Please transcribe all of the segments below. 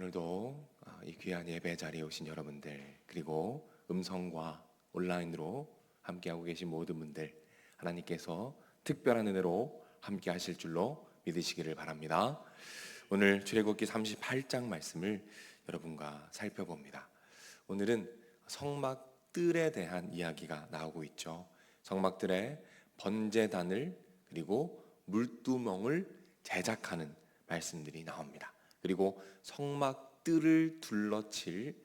오늘도 아, 이 귀한 예배 자리에 오신 여러분들 그리고 음성과 온라인으로 함께하고 계신 모든 분들 하나님께서 특별한 은혜로 함께 하실 줄로 믿으시기를 바랍니다. 오늘 출애굽기 38장 말씀을 여러분과 살펴봅니다. 오늘은 성막들에 대한 이야기가 나오고 있죠. 성막들의 번제단을 그리고 물두멍을 제작하는 말씀들이 나옵니다. 그리고 성막들을 둘러칠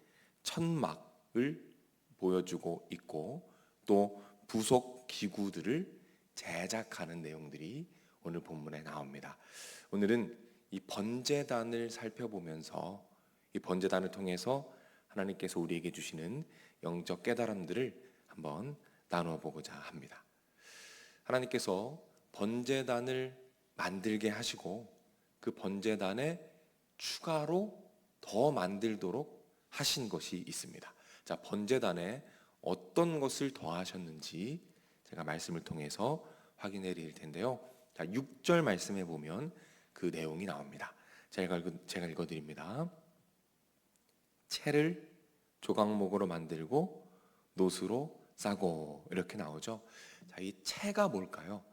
천막을 보여주고 있고 또 부속 기구들을 제작하는 내용들이 오늘 본문에 나옵니다. 오늘은 이 번제단을 살펴보면서 이 번제단을 통해서 하나님께서 우리에게 주시는 영적 깨달음들을 한번 나누어 보고자 합니다. 하나님께서 번제단을 만들게 하시고 그 번제단에 추가로 더 만들도록 하신 것이 있습니다. 자, 번제단에 어떤 것을 더하셨는지 제가 말씀을 통해서 확인해 드릴 텐데요. 자, 6절 말씀에 보면 그 내용이 나옵니다. 제가 제가 읽어 드립니다. 채를 조각목으로 만들고 노수로 싸고 이렇게 나오죠. 자, 이 채가 뭘까요?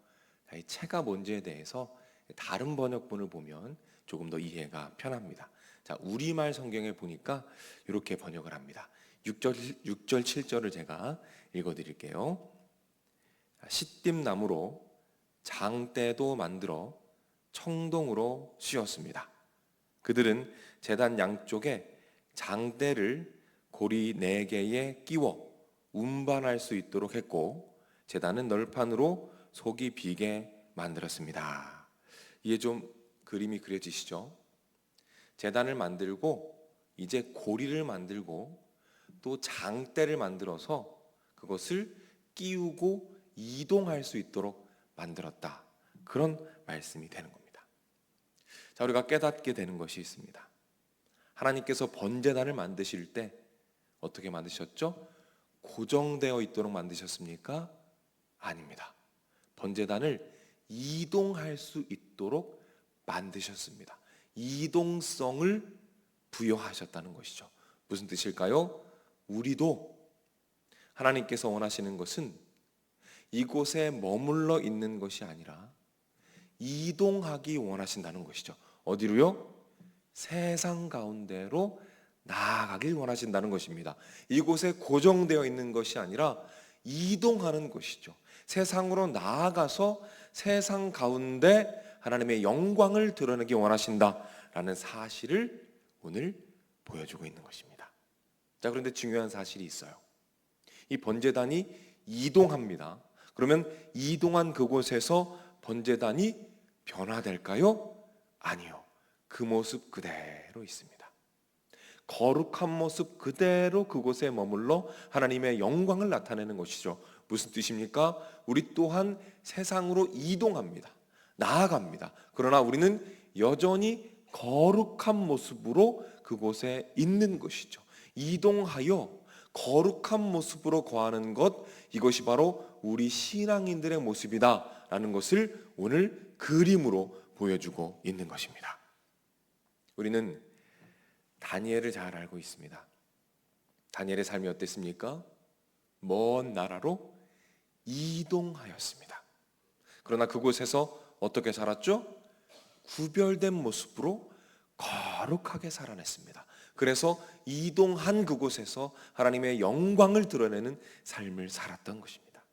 자, 이 채가 뭔지에 대해서 다른 번역본을 보면 조금 더 이해가 편합니다. 자, 우리말 성경에 보니까 이렇게 번역을 합니다. 6절 6절 7절을 제가 읽어 드릴게요. 시띠 나무로 장대도 만들어 청동으로 씌웠습니다. 그들은 제단 양쪽에 장대를 고리 네 개에 끼워 운반할 수 있도록 했고 제단은 널판으로 속이 비게 만들었습니다. 이게 좀 그림이 그려지시죠? 재단을 만들고 이제 고리를 만들고 또 장대를 만들어서 그것을 끼우고 이동할 수 있도록 만들었다. 그런 말씀이 되는 겁니다. 자, 우리가 깨닫게 되는 것이 있습니다. 하나님께서 번제단을 만드실 때 어떻게 만드셨죠? 고정되어 있도록 만드셨습니까? 아닙니다. 번제단을 이동할 수 있도록 만드셨습니다. 이동성을 부여하셨다는 것이죠. 무슨 뜻일까요? 우리도 하나님께서 원하시는 것은 이곳에 머물러 있는 것이 아니라 이동하기 원하신다는 것이죠. 어디로요? 세상 가운데로 나아가길 원하신다는 것입니다. 이곳에 고정되어 있는 것이 아니라 이동하는 것이죠. 세상으로 나아가서 세상 가운데 하나님의 영광을 드러내기 원하신다라는 사실을 오늘 보여주고 있는 것입니다. 자, 그런데 중요한 사실이 있어요. 이 번제단이 이동합니다. 그러면 이동한 그곳에서 번제단이 변화될까요? 아니요. 그 모습 그대로 있습니다. 거룩한 모습 그대로 그곳에 머물러 하나님의 영광을 나타내는 것이죠. 무슨 뜻입니까? 우리 또한 세상으로 이동합니다. 나아갑니다. 그러나 우리는 여전히 거룩한 모습으로 그곳에 있는 것이죠. 이동하여 거룩한 모습으로 거하는 것 이것이 바로 우리 신앙인들의 모습이다라는 것을 오늘 그림으로 보여주고 있는 것입니다. 우리는 다니엘을 잘 알고 있습니다. 다니엘의 삶이 어땠습니까? 먼 나라로 이동하였습니다. 그러나 그곳에서 어떻게 살았죠? 구별된 모습으로 거룩하게 살아냈습니다. 그래서 이동한 그곳에서 하나님의 영광을 드러내는 삶을 살았던 것입니다.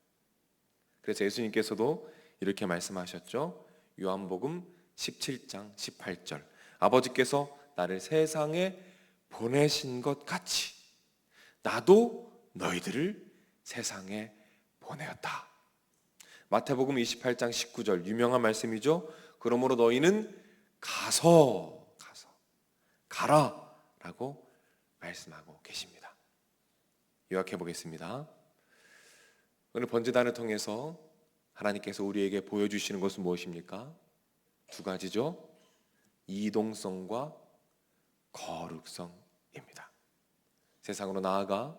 그래서 예수님께서도 이렇게 말씀하셨죠. 요한복음 17장 18절. 아버지께서 나를 세상에 보내신 것 같이 나도 너희들을 세상에 보내었다. 마태복음 28장 19절 유명한 말씀이죠. 그러므로 너희는 가서 가서 가라라고 말씀하고 계십니다. 요약해 보겠습니다. 오늘 번제단을 통해서 하나님께서 우리에게 보여주시는 것은 무엇입니까? 두 가지죠. 이동성과 거룩성입니다. 세상으로 나아가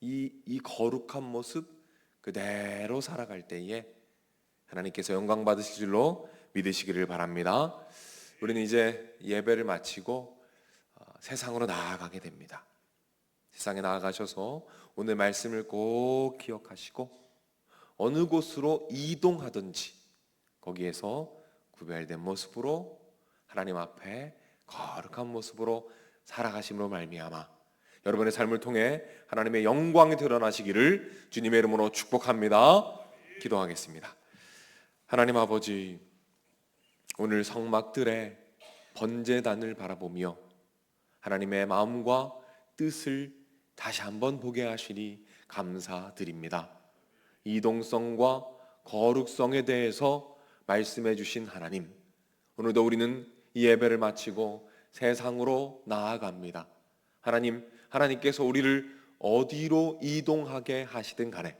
이, 이 거룩한 모습 그대로 살아갈 때에 하나님께서 영광 받으실 줄로 믿으시기를 바랍니다. 우리는 이제 예배를 마치고 어, 세상으로 나아가게 됩니다. 세상에 나아가셔서 오늘 말씀을 꼭 기억하시고 어느 곳으로 이동하든지 거기에서 구별된 모습으로 하나님 앞에 거룩한 모습으로 살아가심으로 말미암아 여러분의 삶을 통해 하나님의 영광이 드러나시기를 주님의 이름으로 축복합니다. 기도하겠습니다. 하나님 아버지 오늘 성막들의 번제단을 바라보며 하나님의 마음과 뜻을 다시 한번 보게 하시니 감사드립니다. 이동성과 거룩성에 대해서 말씀해 주신 하나님. 오늘도 우리는 이 예배를 마치고 세상으로 나아갑니다. 하나님, 하나님께서 우리를 어디로 이동하게 하시든 간에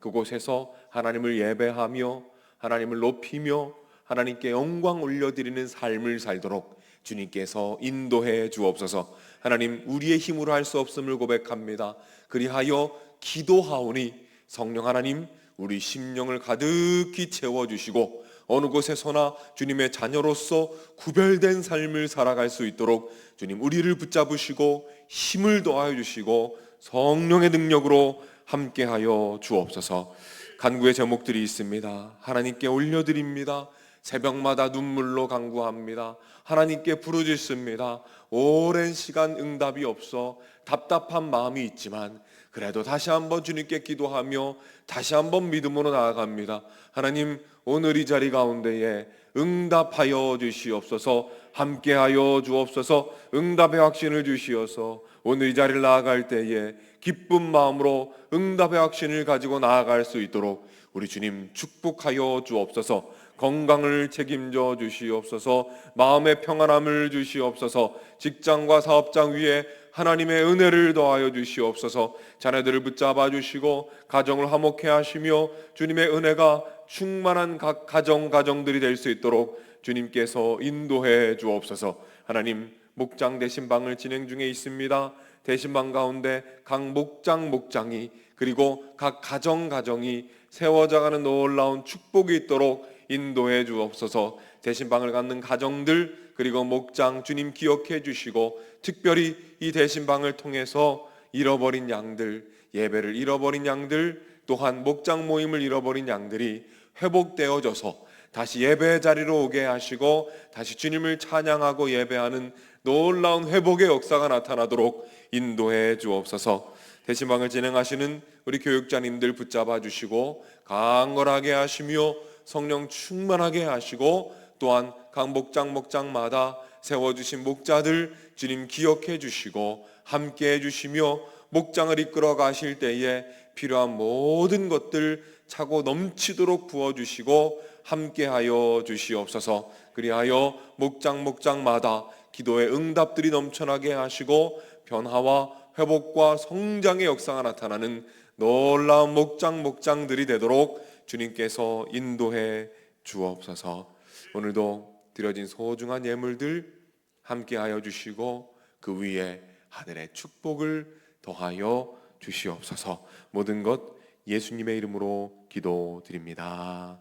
그곳에서 하나님을 예배하며 하나님을 높이며 하나님께 영광 올려드리는 삶을 살도록 주님께서 인도해 주옵소서. 하나님 우리의 힘으로 할 수 없음을 고백합니다. 그리하여 기도하오니 성령 하나님 우리 심령을 가득히 채워 주시고 어느 곳에서나 주님의 자녀로서 구별된 삶을 살아갈 수 있도록 주님 우리를 붙잡으시고 힘을 더하여 주시고 성령의 능력으로 함께하여 주옵소서. 간구의 제목들이 있습니다. 하나님께 올려드립니다. 새벽마다 눈물로 간구합니다. 하나님께 부르짖습니다. 오랜 시간 응답이 없어 답답한 마음이 있지만 그래도 다시 한번 주님께 기도하며 다시 한번 믿음으로 나아갑니다. 하나님 오늘 이 자리 가운데에 응답하여 주시옵소서 함께하여 주옵소서 응답의 확신을 주시어서 오늘 이 자리를 나아갈 때에 기쁜 마음으로 응답의 확신을 가지고 나아갈 수 있도록 우리 주님 축복하여 주옵소서 건강을 책임져 주시옵소서 마음의 평안함을 주시옵소서 직장과 사업장 위에 하나님의 은혜를 더하여 주시옵소서. 자녀들을 붙잡아 주시고 가정을 화목해 하시며 주님의 은혜가 충만한 각 가정 가정들이 될 수 있도록 주님께서 인도해 주옵소서. 하나님 목장 대신방을 진행 중에 있습니다. 대신방 가운데 각 목장 목장이 그리고 각 가정 가정이 세워져가는 놀라운 축복이 있도록 인도해 주옵소서 대신방을 갖는 가정들 그리고 목장 주님 기억해 주시고 특별히 이 대신방을 통해서 잃어버린 양들 예배를 잃어버린 양들 또한 목장 모임을 잃어버린 양들이 회복되어져서 다시 예배 자리로 오게 하시고 다시 주님을 찬양하고 예배하는 놀라운 회복의 역사가 나타나도록 인도해 주옵소서. 대신방을 진행하시는 우리 교육자님들 붙잡아 주시고 강건하게 하시며 성령 충만하게 하시고 또한 각 목장 목장마다 세워 주신 목자들 주님 기억해 주시고 함께 해 주시며 목장을 이끌어 가실 때에 필요한 모든 것들 차고 넘치도록 부어 주시고 함께하여 주시옵소서. 그리하여 목장 목장마다 기도의 응답들이 넘쳐나게 하시고 변화와 회복과 성장의 역사가 나타나는 놀라운 목장 목장들이 되도록 주님께서 인도해 주옵소서. 오늘도 드려진 소중한 예물들 함께하여 주시고 그 위에 하늘의 축복을 더하여 주시옵소서. 모든 것 예수님의 이름으로 기도드립니다.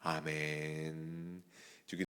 아멘.